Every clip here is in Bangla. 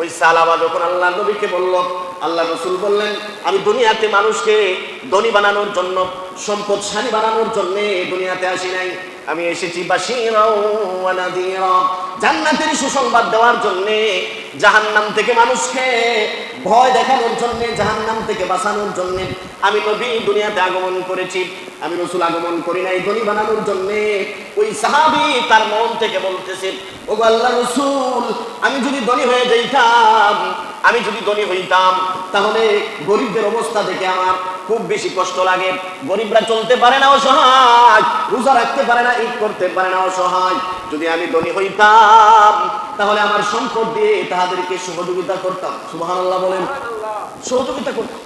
ওই সালাবা যখন আল্লাহ নবীকে বলল, আল্লাহ রসুল বললেন, আমি দুনিয়াতে মানুষকে ধনী বানানোর জন্য, সম্পদশালী বানানোর জন্য দুনিয়াতে আসি নাই। আমি এসেছি জান্নাতের সুসংবাদ দেওয়ার জন্য, জাহান্নাম থেকে মানুষকে ভয় দেখানোর জন্য, জাহান্নাম থেকে বাঁচানোর জন্য আমি নবী দুনিয়াতে আগমন করেছি। আমি রসুল আগমন করি নাই ধনী বানানোর জন্য। ওই সাহাবি তার মন থেকে বলতেছে ও আল্লাহ রসুল, আমি যদি ধনী হয়ে যাইতাম, আমি যদি ধনী হইতাম, তাহলে গরিবদের অবস্থা দেখে আমার খুব বেশি কষ্ট লাগে। গরিবরা চলতে পারে না অসহায়, রোজা রাখতে পারে না, ঈদ করতে পারে না অসহায়। যদি আমি ধনী হইতাম, তাহলে আমার সম্পদ দিয়ে তাহাদেরকে সহযোগিতা করতাম। সুবহানাল্লাহ বলেন। সহযোগিতা করতাম।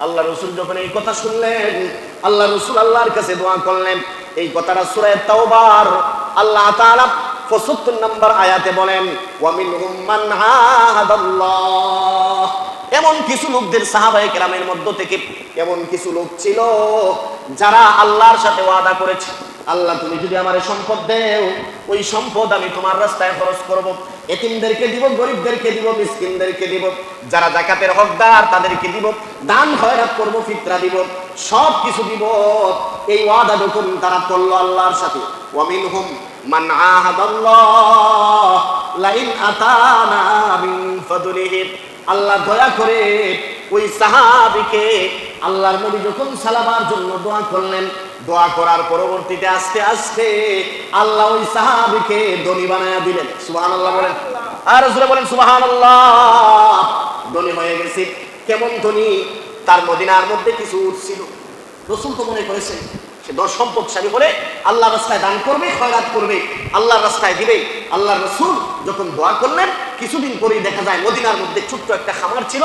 আল্লাহ রসুল যখন এই কথা শুনলেন, আল্লাহ রসুল আল্লাহর কাছে দোয়া করলেন। এই কথাটা সুরায় তাওবার আল্লাহ তাআলা 75 নম্বর আয়াতে বলেন, ওয়ামিনহুম মান হাদাল্লাহ। এমন কিছু লোকদের সাহাবায়ে কেরামের মধ্য থেকে এমন কিছু লোক ছিল যারা আল্লাহর সাথে ওয়াদা করেছে। আল্লাহ, তুমি যদি আমার সম্পদ দেও, ওই সম্পদ আমি তোমার রাস্তায় খরচ করব। এতিমদেরকে দিব, গরিবদেরকে দিব, মিসকিনদেরকে দিব, যারা জাকাতের হকদার তাদেরকে দিব, দান খয়রাত করব, ফিতরা দিব সব কিছু দিব। এই ওয়াদা যখন তারা করল আল্লাহর সাথে, ওয়ামিনহুম মান আহাদাল্লাহ লাইন আতানা মিন ফাদলিহি। আল্লাহ দয়া করে ওই সাহাবিকে আল্লাহর নবী যখন সালাবার জন্য দোয়া করলেন, দোয়া করার পরবর্তীতে আস্তে আস্তে আল্লাহ ওই সাহাবিকে ধনী বানায়া দিলেন। সুবহানাল্লাহ বলেন। আর রাসূল বলেন, সুবহানাল্লাহ। ধনী হয়ে গেছে। কেমন ধনী? তার মদিনার মধ্যে কিছু উট ছিল। রসুল তো মনে করেছেন, সে দশ সম্পদশালী হলে আল্লাহ রাস্তায় দান করবে, খয়রাত করবে আল্লাহর রাস্তায় দিবে। আল্লাহ রসুল যখন দোয়া করলেন, কিছুদিন পরেই দেখা যায় মদিনার মধ্যে ছোট্ট একটা খামার ছিল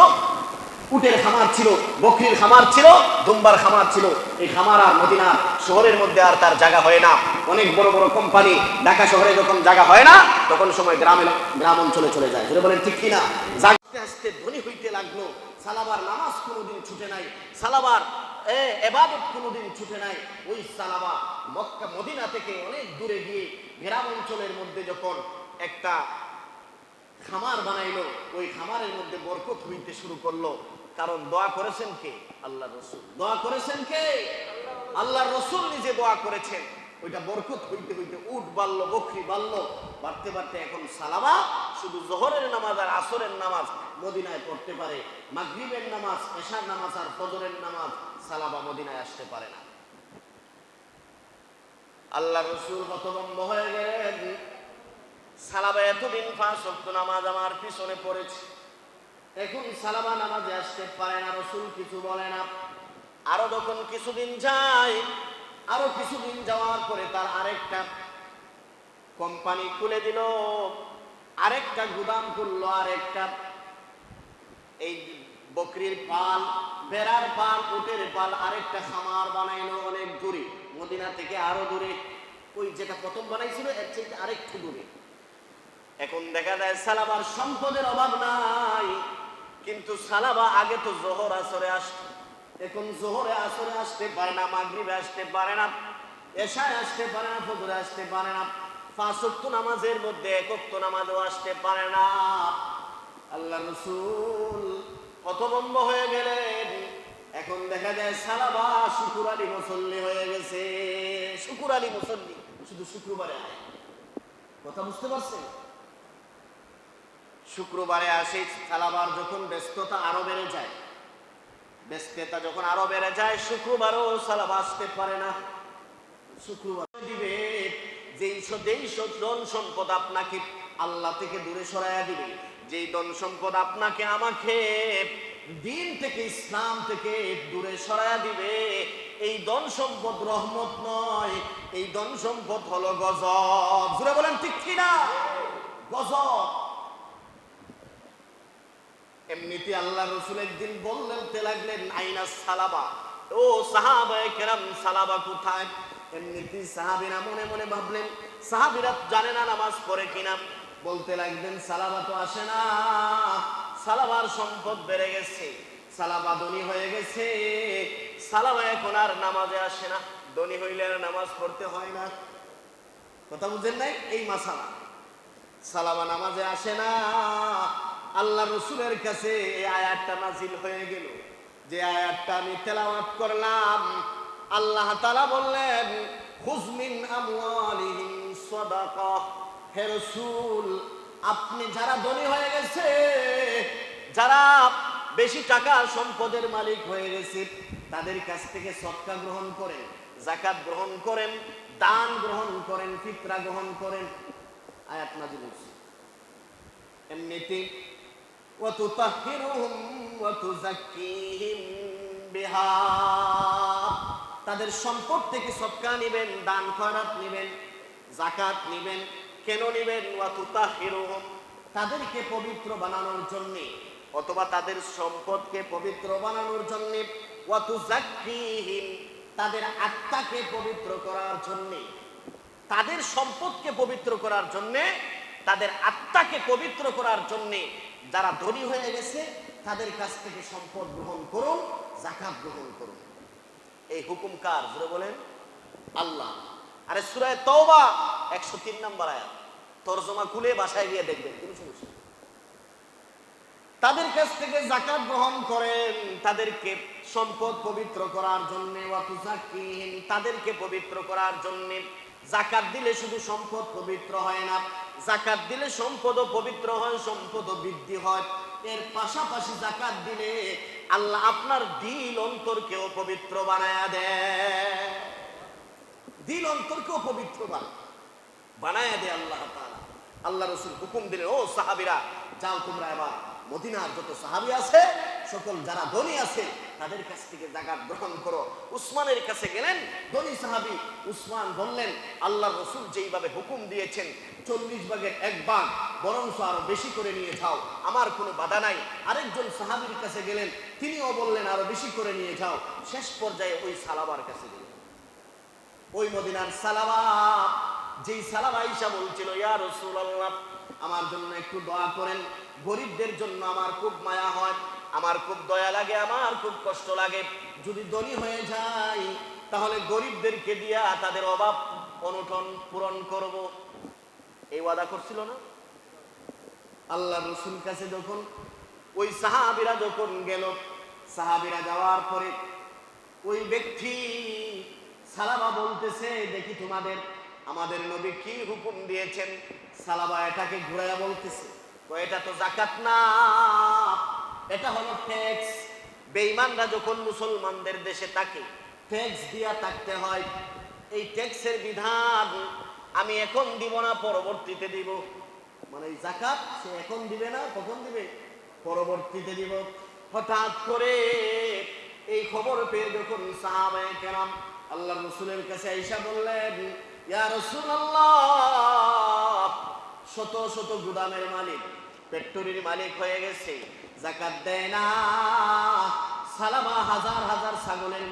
উটের খামার ছিল, বকরির খামার ছিল, দুম্বার খামার ছিল। এই খামার আর মদিনা শহরের মধ্যে আর তার জায়গা হয় না। অনেক বড় বড় কোম্পানি ঢাকা শহরে যখন জায়গা হয় না, তখন সময় গ্রামে গ্রাম অঞ্চলে চলে যায়। যেটা বলেন ঠিক কিনা? আস্তে আস্তে ধনী হইতে লাগল। সালাবার নামাজ কোনোদিন ছুটে নাই। সালাবার এবাদত কোনোদিন ছুটে নাই। ওই সালাবা মক্কা, মদিনা থেকে অনেক দূরে গিয়ে গ্রাম অঞ্চলের মধ্যে যখন একটা খামার বানাইলো, ওই খামারের মধ্যে বরকত হইতে শুরু করল। কারণ দোয়া করেছেন কে? আল্লাহ রসুল। দোয়া করেছেন কে? আল্লাহ রসুল নিজে দোয়া করেছেন। ওইটা বরকত হইতে হইতে উঠ বাড়লো, বকরি বাড়লো, বাড়তে বাড়তে এখন সালামা শুধু জোহরের নামাজ আর আসরের নামাজ মদিনায় পড়তে পারে, মাগরিবের নামাজ, এশার নামাজ আর ফজরের নামাজ সালাবা মদিনায় আসতে পারে না। আল্লাহ রসুল হতভম্ব হয়ে গেলেন। সালাবা এতদিন পাঁচ নামাজ আমার পিছনে পড়েছে। এখন সালাবা নামাজে আসতে পারে না রসুল কিছু বলে না। আরও যখন কিছুদিন যায় আরও কিছুদিন যাওয়ার পরে তার আরেকটা কোম্পানি খুলে দিল আরেকটা গুদাম খুললো আরেকটা এই বকরির পাল বেড়ার পাল উটের পাল আরেকটা খামার বানাইলো অনেক দূরে। মদিনা থেকে আরও দূরে। ওই যেটা প্রথম বানাইছিল এর চেয়ে আরেকটু দূরে। এখন দেখা যায় সালাবার সম্পদের অভাব নাই। কিন্তু সালাবা আগে তো জোহর আসরে আসতো। এখন জোহরে আসরে আসতে পারে না, মাগরিবে আসতে পারে না, এশায় আসতে পারে না, ফজরে আসতে পারে না, পাঁচ ওয়াক্ত নামাজের মধ্যে এক ওয়াক্ত নামাজও আসতে পারে না। আল্লাহ রসুল হতভম্ব হয়ে গেলেন। এখন দেখা যায় সালাবা শুকুর আলী মুসল্লি হয়ে গেছে। শুকুর আলী মুসল্লি শুধু শুক্রবারে আয়। কথা বুঝতে পারছেন? শুক্রবারে আসে সালাবার যখন ব্যস্ততা আরও বেড়ে যায়। ব্যস্ততা যখন আরও বেড়ে যায়, শুক্রবারও সালাব আসতে পারে না। শুক্রবার দিবে, যেই যেই ধন সম্পদ আপনাকে আল্লাহ থেকে দূরে সরাইয়া দিবে, যেই ধন সম্পদ আপনাকে আমাকে দিন থেকে, ইসলাম থেকে দূরে সরাইয়া দিবে, এই ধন সম্পদ রহমত নয়, এই ধন সম্পদ হলো গজব জুড়ে বলেন ঠিক কিনা গজব এমনিতে আল্লাহ রসুল একদিন বললেন, তে লাগলেন আইনা সালাবা? ও সাহাবায়ে কেরাম সালাবা কোথায়? এমনিতে সাহাবিরা মনে মনে ভাবলেন, সাহাবিরা জানে না নামাজ পড়ে কিনা? বলতে লাগলেন, সালাবা তো আসে না। সালাবার সম্পদ বেড়ে গেছে, সালাবা ধনী হয়ে গেছে। সালাবা এখন আর নামাজে আসে না, ধনী হইলে আর নামাজ পড়তে হয় না। কথা বুঝেন নাই? এই মাসালা। সালাবা নামাজে আসে না। আল্লাহ রসুলের কাছে এই আয়াতটা নাজিল হয়ে গেল। যে আয়াতটা আমি তেলাওয়াত করলাম, আল্লাহ তালা বললেন হুজমিন আমওয়ালিহিম সাদাকা। হে রাসূল, আপনি যারা ধনী হয়ে গেছে, যারা বেশি টাকা সম্পদের মালিক হয়ে গেছে, তাদের কাছ থেকে সৎকা গ্রহণ করেন জাকাত গ্রহণ করেন, দান গ্রহণ করেন, ফিতরা গ্রহণ করেন। আয়াত নাজিল হয়েছে। এমনিতে وتطهرهم وتزكيهم بها তাদের সম্পদ থেকে সৎকা নেবেন দান খয়রাত নেবেন জাকাত নেবেন কেন নেবেন ওয়াতুতাহিরুহুম তাদেরকে পবিত্র বানানোর জন্য অথবা তাদের সম্পদকে পবিত্র বানানোর জন্য ওয়াতুজাক্কিহিম তাদের আত্মাকে পবিত্র করার জন্যে তাদের সম্পদকে পবিত্র করার জন্যে তাদের আত্মাকে পবিত্র করার জন্যে যারা ধনী হয়ে গেছে, তাদের কাছ থেকে সম্পদ গ্রহণ করুন জাকাত গ্রহণ করুন। এই হুকুম কার? জোরে বলেন, আল্লাহ। আরে সুরায় তওবা, একশো তিন নম্বর আয়াত। তর্জমা খুলে বাসায় গিয়ে দেখবেন, কোনো সমস্যা তাদের কাছ থেকে জাকাত গ্রহণ করেন, তাদেরকে সম্পদ পবিত্র করার জন্য তাদেরকে পবিত্র করার জন্য। জাকাত দিলে শুধু সম্পদ পবিত্র হয় না জাকাত দিলে সম্পদও পবিত্র হয় সম্পদও বৃদ্ধি হয়। এর পাশাপাশি জাকাত দিলে আল্লাহ আপনার দিল অন্তরকেও পবিত্র বানায়া দেয়। দিল অন্তরকেও পবিত্র বানায়। বানায়া দেয় আল্লাহ তাআলা। আল্লাহ রসুল হুকুম দিলেন, ও সাহাবিরা, যাও তোমরা এবার মদিনার যত সাহাবি আছে সকল যারা ধনী আছে, তাদের কাছ থেকে জাকাত গ্রহণ করো। উসমানের কাছে গেলেন, ধনী সাহাবি উসমান বললেন আল্লাহ রসুল যেইভাবে হুকুম দিয়েছেন, চল্লিশ ভাগের এক ভাগ, বরঞ্চ আরও বেশি করে নিয়ে যাও, আমার কোনো বাধা নাই। আরেকজন সাহাবির কাছে গেলেন, তিনিও বললেন, আরও বেশি করে নিয়ে যাও। শেষ পর্যায়ে ওই সালাবার কাছে গেলেন। ওই মদিনার সালাবা যেই সালাবা ঈশা বলছিল, ইয়া রাসূলুল্লাহ, আমার জন্য একটু দোয়া করেন, গরিবদের জন্য আমার খুব মায়া হয় আমার খুব দয়া লাগে, আমার খুব কষ্ট লাগে। যদি ধনী হয়ে যাই, তাহলে গরিবদেরকে দিয়া তাদের অভাব অনটন পূরণ করব। এই ওয়াদা করছিল না? আল্লাহ রসুল কাছে যখন, ওই সাহাবিরা যখন গেল, সাহাবিরা যাওয়ার পরে, ওই ব্যক্তি সালাবা বলতেছে, দেখি তোমাদের, আমাদের নবী কি হুকুম দিয়েছেন? সালাবা এটাকে ঘুরাইয়া বলতেছে এটা তো জাকাত না। এটা হলো ট্যাক্স বেঈমানরা যখন মুসলমানদের দেশে থাকে ট্যাক্স দিয়া থাকতে হয়। এই ট্যাক্সের বিধান আমি এখন দিব না, পরবর্তীতে দিব। মানে জাকাত সে এখন দিবে না, কখন দিবে? পরবর্তীতে দিব। হঠাৎ করে এই খবর পেয়ে যখন সাহাবায়ে কেরাম আল্লাহ রসুলের কাছে আইসা বললেন, ইয়া রাসূলুল্লাহ, শত শত গুদামের মালিক, ফ্যাক্টরির মালিক হয়ে গেছে। জাকাত দেয় না। সালামা হাজার হাজার ছাগলের